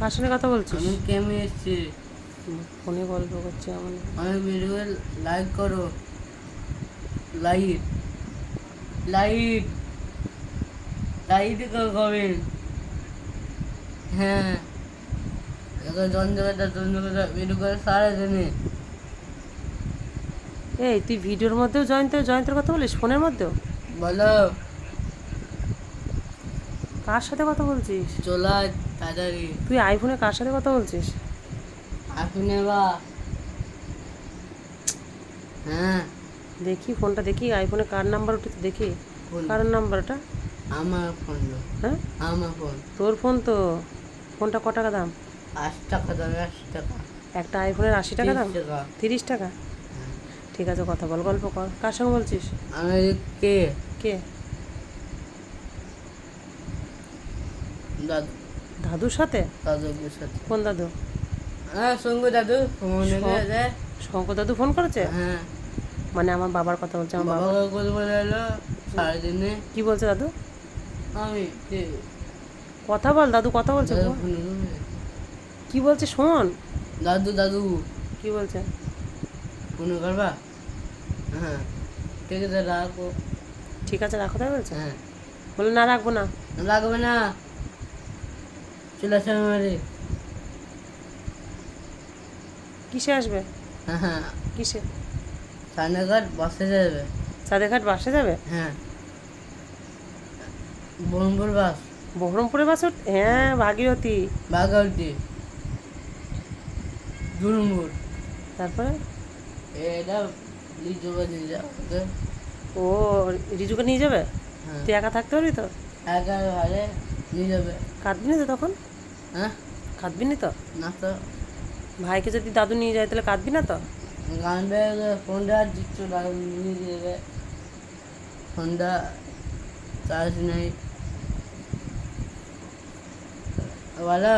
কার সঙ্গে কথা বলছিস? আমি কেমে এসছি? ফোনে গল্প করছে আমার আমি ভিডিও লাইক করো। লাইট লাইট লাইট করবেন হ্যাঁ। এবার যন্ত্রটা যন্ত্রটা ভিডিও করে সারা দিনে। এই তুই ভিডিওর মধ্যেও জয়ন্ত জয়ন্তের কথা বলিস? ফোনের মধ্যেও? বলো। কার সাথে কথা বলছিস? চলা তাড়াতাড়ি। তুই আইফোনে কার সাথে কথা বলছিস? আইফোনে বা। হ্যাঁ। দেখি ফোনটা দেখি। আইফোনে কার নাম্বার উঠেছে দেখি। কার নাম্বারটা? আমার ফোন। হ্যাঁ? আমার ফোন। তোর ফোন তো। ফোনটা ক টাকা দাম? আশি টাকা দাম আশি টাকা। একটা আইফোনের আশি টাকা দাম? তিরিশ টাকা। তিরিশ টাকা? হ্যাঁ। ঠিক আছে কথা বল গল্প কর। কার সঙ্গে বলছিস? আমি কে? কে? দাদু। দাদুর সাথে? দাদুর সাথে। কোন দাদু? হ্যাঁ দাদু। দাদু ফোন করেছে? হ্যাঁ। মানে আমার বাবার কথা বলছে আমার বাবা। বলে এলো কি বলছে দাদু? আমি কথা বল দাদু কথা বলছে। কি বলছে শোন। দাদু দাদু। কি বলছে? ফোন করবা? হ্যাঁ। ঠিক আছে রাখো। ঠিক আছে রাখো তাই বলছে। হ্যাঁ। বলে না রাখব না। লাগবে না। চলে আসে আমারে। কিসে আসবে? হ্যাঁ। কিসে? সান্নাঘাট বাসে যাবে। সাদেঘাট বাসে যাবে? হ্যাঁ। বনপুর বাস বহরমপুরে বাস হ্যাঁ ভাগীরথী। বাগাউটি দুরুমুর তারপরে? এটা দিয়ে যাও ওকে? ও রিজুকে নিয়ে যাবে? হ্যাঁ। তুই একা থাকতে পারবি তো? একা ভালে নিয়ে যাবে। কাঁদবি না তো তখন? হ্যাঁ? কাঁদবি না তো? না তো। ভাইকে যদি দাদু নিয়ে যায় তাহলে কাঁদবি না তো? বেয়ে ফোনটা দিচ্ছু নিয়ে যাবে ফোনটা চার্জ নেই। বলো।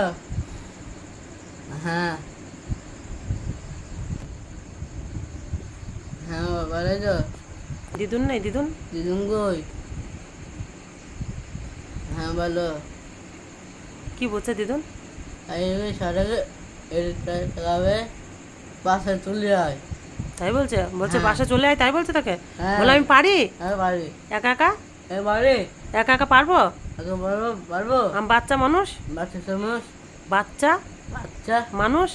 হ্যাঁ। হ্যাঁ বলো তো। দিদুন নেই দিদুন? দিদুন কই? হ্যাঁ বলো। কি বলছে দিদুন? এই সড়কে বাসে চলে আয়। তাই বলছে? বলছে হ্যাঁ। বাসা চলে আয় তাই বলছে তাকে? হ্যাঁ। বলে আমি পারি? হ্যাঁ বাড়ি একা একা? এবারে একা একা পারব? আগে পারব পারব। আমি বাচ্চা মানুষ? বাচ্চা চামচ বাচ্চা? বাচ্চা। মানুষ?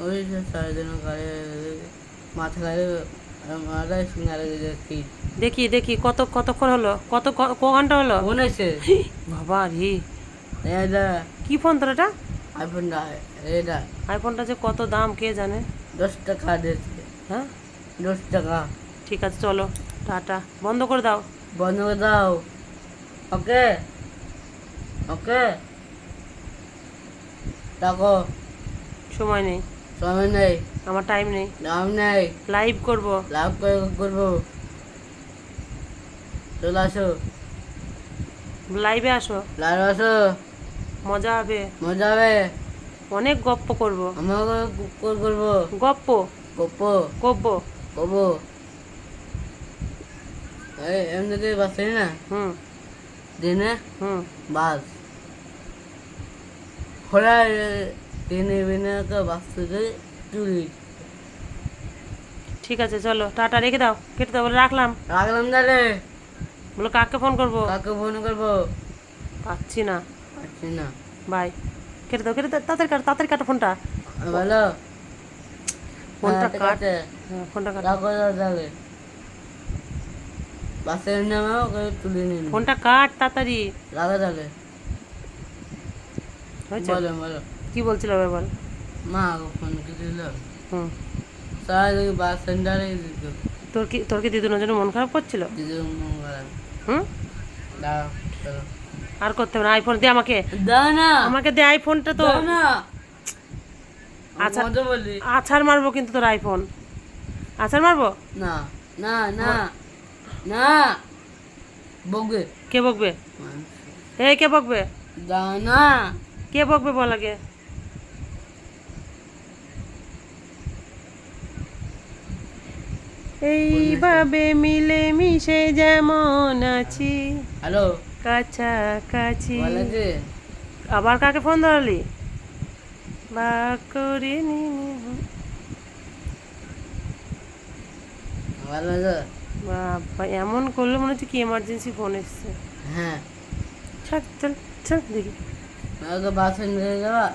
ওই সারাদিন গায়ে মাথা গায়ে মাথায় সিঙ্গারে দেখি দেখি দেখি কত কতক্ষণ হলো? কত ক- ঘণ্টা হলো? আছে। বাবা রে। এটা কি ফোন তোর এটা? আইফোনটা এটা আইফোনটা যে কত দাম কে জানে? দশ টাকা দিয়েছে। হ্যাঁ? দশ টাকা। ঠিক আছে চলো টাটা। বন্ধ করে দাও। বন্ধ করে দাও। ওকে? ওকে? দেখো সময় নেই। সময় নেই। আমার টাইম নেই। দাম নেই। লাইভ করব। করে করব। চলে আসো। লাইভে আসো। লাইভে আসো। মজা হবে। মজা হবে। অনেক গপ্প করব। কল করব। গপ্প? গপ্প। কব্ব করব এই এমনিতে বাসে না? হুম। দিনে? হুম। বাস। খোলা দিনে বিনে তো বাস থেকে চুরি। ঠিক আছে চলো। টাটা রেখে দাও। কেটে দাও বলে রাখলাম। রাখলাম তাহলে। বলো কাকে ফোন করব? কাকে ফোন করব? পাচ্ছি না। পাচ্ছি না। বাই কেটে দাও কেটে দাও তাড়াতাড়ি কাটো তাড়াতাড়ি কাটো ফোনটা বলো। ফোনটা কাট। ফোনটা কাট। রাখো তাহলে বাসে নামে ওকে তুলে নিন ফোনটা কাট তাড়াতাড়ি। রাখো তাহলে হয়েছে? বলো বলো। কি বলছিল এবার বল? মা ফোন করেছিল হুম। সারাদিন বাস সেন্টারে তোর কি তোর কি দিদুনের জন্য মন খারাপ করছিল? দিদি মঙ্গল হুম? আর করতে হবে না আইফোন দে আমাকে। দাও না। আমাকে দে আইফোনটা তো। দাও না। আচ্ছা। মজা বলি। আছাড় মারবো কিন্তু তোর আইফোন আছাড় মারবো? না না না না। বকবে। কে বকবে? এই কে বকবে? দাও না। কে বকবে বল আগে? এইভাবে মিলে মিশে যেমন আছি। হ্যালো। কাছাকাছি। আবার কাকে ফোন ধরালি? বা করে তো বাবা এমন করল মনে হচ্ছে কি এমার্জেন্সি ফোন এসছে। হ্যাঁ। ছাড় চল চল দেখি। বাসন যাওয়া